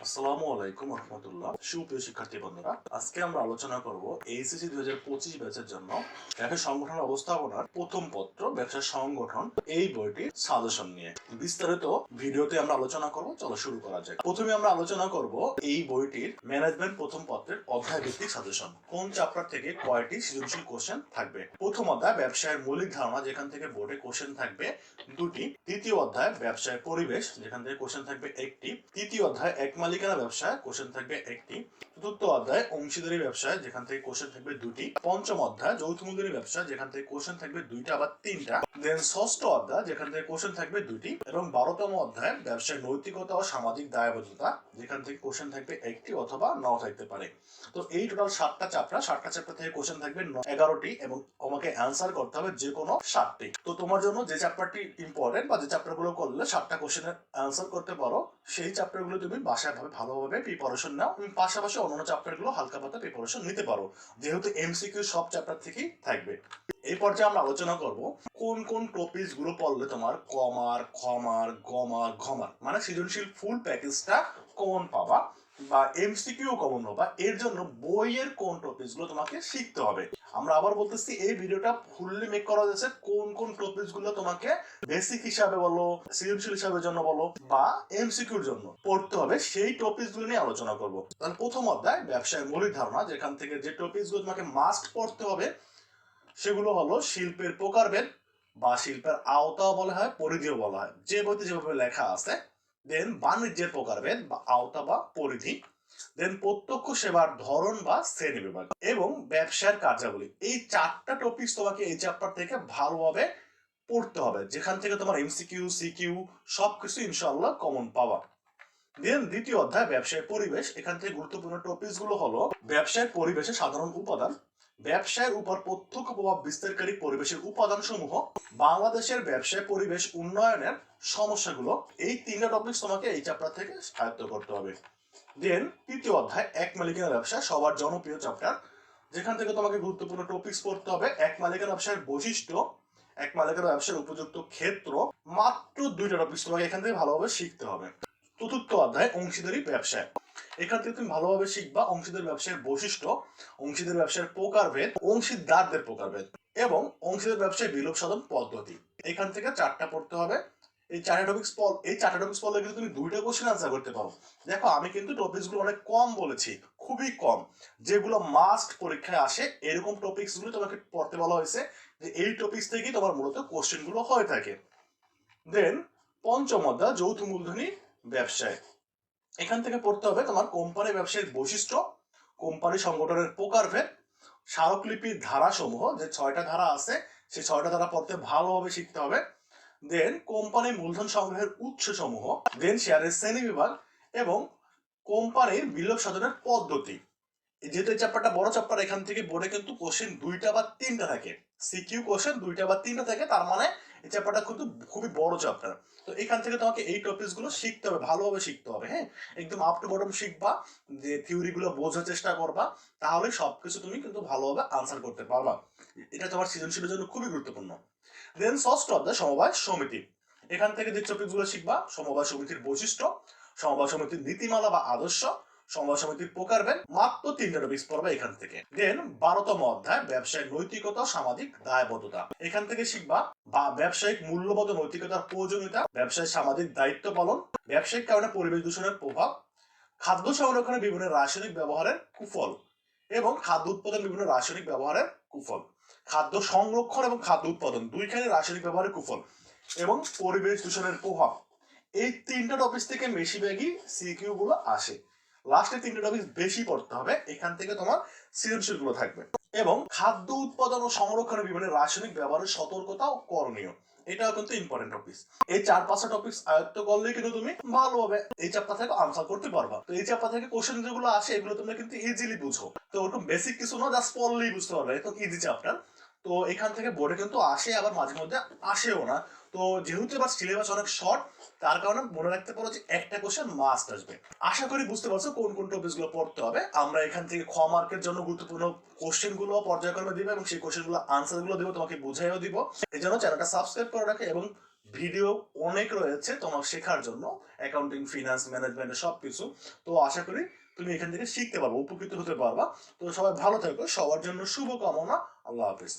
আসসালামু আলাইকুম রহমতুল্লাহ। সুপ্রিয় শিক্ষার্থী বন্ধুরা, আজকে আমরা আলোচনা করব এইচএসসি দুই হাজার পঁচিশ ব্যাচের জন্য ব্যবসা সংগঠন ব্যবস্থাপনার প্রথম পত্র ব্যবসা সংগঠন এই বইটির সাজেশন নিয়ে। বিস্তারিত ভিডিওতে আমরা আলোচনা করব, চলো শুরু করা যাক। প্রথমে আমরা আলোচনা করব এই বইটির ম্যানেজমেন্ট প্রথম পত্রের অধ্যায় ভিত্তিক সাজেশন। কোন চ্যাপ্টার থেকে কয়টি সৃজনশীল কোশ্চেন থাকবে? প্রথম অধ্যায়, ব্যবসায়ের মৌলিক ধারণা, যেখান থেকে বোর্ডে কোশ্চেন থাকবে দুটি। তৃতীয় অধ্যায়, ব্যবসায় পরিবেশ, যেখান থেকে কোশ্চেন থাকবে একটি। তৃতীয় অধ্যায়, এক মালিকানা ব্যবসায় কোশ্চেন থাকবে একটি। চতুর্থ অধ্যায়, অংশীদারি ব্যবসায় যেখান থেকে কোশ্চেন থাকবে দুটি। পঞ্চম অধ্যায়, যৌথ মূলধনী ব্যবসা, যেখান থেকে কোশ্চেন থাকবে দুইটা বা তিনটা। দেন ষষ্ঠ অধ্যায়, যেখান থেকে কোশ্চেন থাকবে দুটি। এবং বারোতম অধ্যায়, ব্যবসায় নৈতিকতা ও সামাজিক দায়বদ্ধতা, যেখান থেকে কোশ্চেন থাকবে একটি অথবা নাও থাকতে পারে। তো এই টোটাল সাতটা চ্যাপ্টার সাতটা চ্যাপ্টার থেকে কোশ্চেন থাকবে এগারোটি এবং আমাকে অ্যান্সার করতে হবে যে কোনো সাতটি। তো তোমার জন্য যে চ্যাপ্টারটি ইম্পর্টেন্ট বা যে চ্যাপ্টারগুলো করলে সাতটা কোশ্চেনের অ্যান্সার করতে পারো, সেই চ্যাপ্টারগুলো তুমি বাসায় ভাবে ভালোভাবে প্রিপারেশন নাও। তুমি পাশাপাশি অন্যান্য চ্যাপ্টারগুলো হালকা পাতা প্রিপারেশন নিতে পারো। যেহেতু এমসিকিউ সব চ্যাপ্টার থেকেই থাকবে। এই পর্যায়ে আমরা আলোচনা করব কোন কোন টপিকসগুলো পড়লে তোমার কমার খমার গমার, ঘমার মানে সৃজনশীল ফুল প্যাকেজটা কমন পাবা। বা এমসিকিউ কমন বা এর জন্য বইয়ের কোন টপিকসগুলো তোমাকে শিখতে হবে। আমরা আবার বলতেছি, এই ভিডিওটা ফুললি মেক করা হয়েছে কোন কোন টপিকসগুলো তোমাকে বেসিক হিসাবে বলো, সৃজনশীল হিসাবের জন্য বলো, বা এমসিকিউর জন্য পড়তে হবে, সেই টপিকসগুলো নিয়ে আলোচনা করব। তাহলে প্রথম অধ্যায় ব্যবসায়ের মৌলিক ধারণা, যেখান থেকে যে টপিকসগুলো তোমাকে মাস্ট পড়তে হবে, সেগুলো হলো শিল্পের প্রকারভেদ বা শিল্পের আওতাও বলা হয়, পরিধিও বলা হয়। যে বইতে যেভাবে লেখা আছে দেন বাণিজ্যের প্রকারভেদ বা আওতা বা পরিধি দেন প্রত্যক্ষ সেবার ধরন বা শ্রেণি বিভাগ এবং ব্যবসার কার্যাবলী। এই চারটা টপিকস তোমাকে এই চ্যাপ্টার থেকে ভালোভাবে পড়তে হবে। যেখান থেকে তোমার এমসিকিউ সিকিউ সবকিছু ইনশাল্লাহ কমন পাওয়া দেন দ্বিতীয় অধ্যায়, ব্যবসায় পরিবেশ। এখান থেকে গুরুত্বপূর্ণ টপিকসগুলো হলো ব্যবসায়ের পরিবেশের সাধারণ উপাদান ব্যবসায়ের উপর প্রত্যক্ষ প্রভাব বিস্তারকারী পরিবেশের উপাদান সমূহ বাংলাদেশের ব্যবসায় পরিবেশ উন্নয়নের সমস্যাগুলো, এই তিনটা টপিক তোমাকে এই চ্যাপ্টার থেকে আয়ত্ত করতে হবে। দেন তৃতীয় অধ্যায়, এক মালিকানা ব্যবসা, সবার জনপ্রিয় চ্যাপ্টার যেখান থেকে তোমাকে গুরুত্বপূর্ণ টপিকস পড়তে হবে। এক মালিকানা ব্যবসার বৈশিষ্ট্য, এক মালিকানা ব্যবসার উপযুক্ত ক্ষেত্র, মাত্র দুইটা টপিকস তোমাকে এখান থেকে ভালোভাবে শিখতে হবে। চতুর্থ অধ্যায়, অংশীদারি ব্যবসা এখান থেকে তুমি ভালোভাবে শিখবা অংশীদার ব্যবসার বৈশিষ্ট্য, অংশীদার ব্যবসার প্রকারভেদ অংশীদারদের প্রকারভেদ এবং অংশীদার ব্যবসায় বিলোপ সাধন পদ্ধতি। এখান থেকে চারটা পড়তে হবে। এই চারটা টপিক্স পল এই চারটা টপিক্স পড়লে কিন্তু তুমি দুইটা কোশ্চেন আনসার করতে পারো। দেখো, আমি কিন্তু টপিক্সগুলো অনেক কম বলেছি, খুবই কম, যেগুলো মাস্ট পরীক্ষায় আসে, এরকম টপিক্সগুলো তোমাকে পড়তে বলা হয়েছে যে এই টপিক্স থেকেই তোমার মূলত কোশ্চেনগুলো হয়ে থাকে। দেন পঞ্চম অধ্যায়, যৌথ মূলধনী ব্যবসায়। এখান থেকে পড়তে হবে তোমার কোম্পানি ব্যবসায়ীর বৈশিষ্ট্য কোম্পানি সংগঠনের প্রকারভেদ স্মারকলিপির ধারাসমূহ, যে ছয়টা ধারা আছে, সেই ছয়টা ধারা পড়তে ভালোভাবে শিখতে হবে। দেন কোম্পানি মূলধন সংগ্রহের উৎস সমূহ দেন শেয়ারের শ্রেণি বিভাগ এবং কোম্পানির বিলোপ সাধনের পদ্ধতি। যেহেতু এই চ্যাপ্টারটা বড় চ্যাপ্টার এখান থেকে বোর্ডে কিন্তু কোশ্চেন দুইটা বা তিনটা থাকে। সিকিউ কোশ্চেন দুইটা বা তিনটা থাকে, তার মানে এই চ্যাপ্টারটা কিন্তু খুবই বড় চ্যাপ্টার তো এখান থেকে তোমাকে এই টপিকসগুলো শিখতে হবে, ভালোভাবে শিখতে হবে হ্যাঁ? একদম আপ টু বটম শিখবা, যে থিওরি গুলো বোঝার চেষ্টা করবা, তাহলে সবকিছু তুমি কিন্তু ভালোভাবে আনসার করতে পারবা। এটা তোমার সৃজনশীলের জন্য খুবই গুরুত্বপূর্ণ। দেন ষষ্ঠ অধ্যায়, সমবায় সমিতি। এখান থেকে যে টপিকগুলো শিখবা, সমবায় সমিতির বৈশিষ্ট্য, সমবায় সমিতির নীতিমালা বা আদর্শ সমবায় সমিতির প্রকারভেদ মাত্র তিনটা টপিক্স পড়বে এখান থেকে। দেন বারোতম অধ্যায়, ব্যবসায়িক নৈতিকতা, সামাজিক দায়বদ্ধতা। এখান থেকে শিখবা, বা ব্যবসায়িক মূল্যবোধ নৈতিকতার প্রয়োজনীয়তা ব্যবসায়িক সামাজিক দায়িত্ব পালন, ব্যবসায়িক কারণে পরিবেশ দূষণের প্রভাব, খাদ্য সংরক্ষণে বিভিন্ন রাসায়নিক ব্যবহারের কুফল, এবং খাদ্য উৎপাদন বিভিন্ন রাসায়নিক ব্যবহারের কুফল। খাদ্য সংরক্ষণ এবং খাদ্য উৎপাদন, দুইখানে রাসায়নিক ব্যবহারের কুফল, এবং পরিবেশ দূষণের প্রভাব। এই তিনটা টপিক থেকে বেশিরভাগই সিকিউ গুলো আসে। লাস্টে তিনটা টপিক বেশি পড়তে হবে, এখান থেকে তোমার সৃজনশীলগুলো থাকবে। এবং খাদ্য উৎপাদন ও সংরক্ষণের বিভিন্ন রাসায়নিক ব্যবহারের সতর্কতা ও করণীয়। এটাও কিন্তু ইম্পর্টেন্ট টপিক এই চার পাঁচটা টপিক আয়ত্ত করলে কিন্তু তুমি ভালোভাবে এই চ্যাপ্টার থেকে আনসার করতে পারবা। তো এই চ্যাপ্টার থেকে কোশ্চেন যেগুলো আসে, এগুলো তোমরা কিন্তু ইজিলি বুঝো। তো ওরকম বেসিক কিছু না জাস্ট পড়লেই বুঝতে পারবে। তো ইজি চ্যাপ্টার তো এখান থেকে বোর্ডে কিন্তু আসে, আবার মাঝে মধ্যে আসেও না। তো যেহেতু এবার সিলেবাস অনেক শর্ট তার কারণে মনে রাখতে পারো যে একটা কোশ্চেন মাস্ট আসবে। আশা করি বুঝতে পারছ কোন কোন টপিকসগুলো পড়তে হবে। আমরা এখান থেকে খ মার্কের জন্য গুরুত্বপূর্ণ কোশ্চেনগুলো পর্যায়ক্রমে দিব এবং সেই কোশ্চেনগুলো আনসারগুলো দিব, তোমাকে বুঝাইও দিব। এই জন্য চ্যানেলটা সাবস্ক্রাইব করে রাখে এবং ভিডিও অনেক রয়েছে তোমার শেখার জন্য অ্যাকাউন্টিং ফিনান্স ম্যানেজমেন্ট সব কিছু তো আশা করি তুমি এখান থেকে শিখতে পারব, উপকৃত হতে পারবা। তো সবাই ভালো থেকো, সবার জন্য শুভকামনা, আল্লাহ হাফিজ।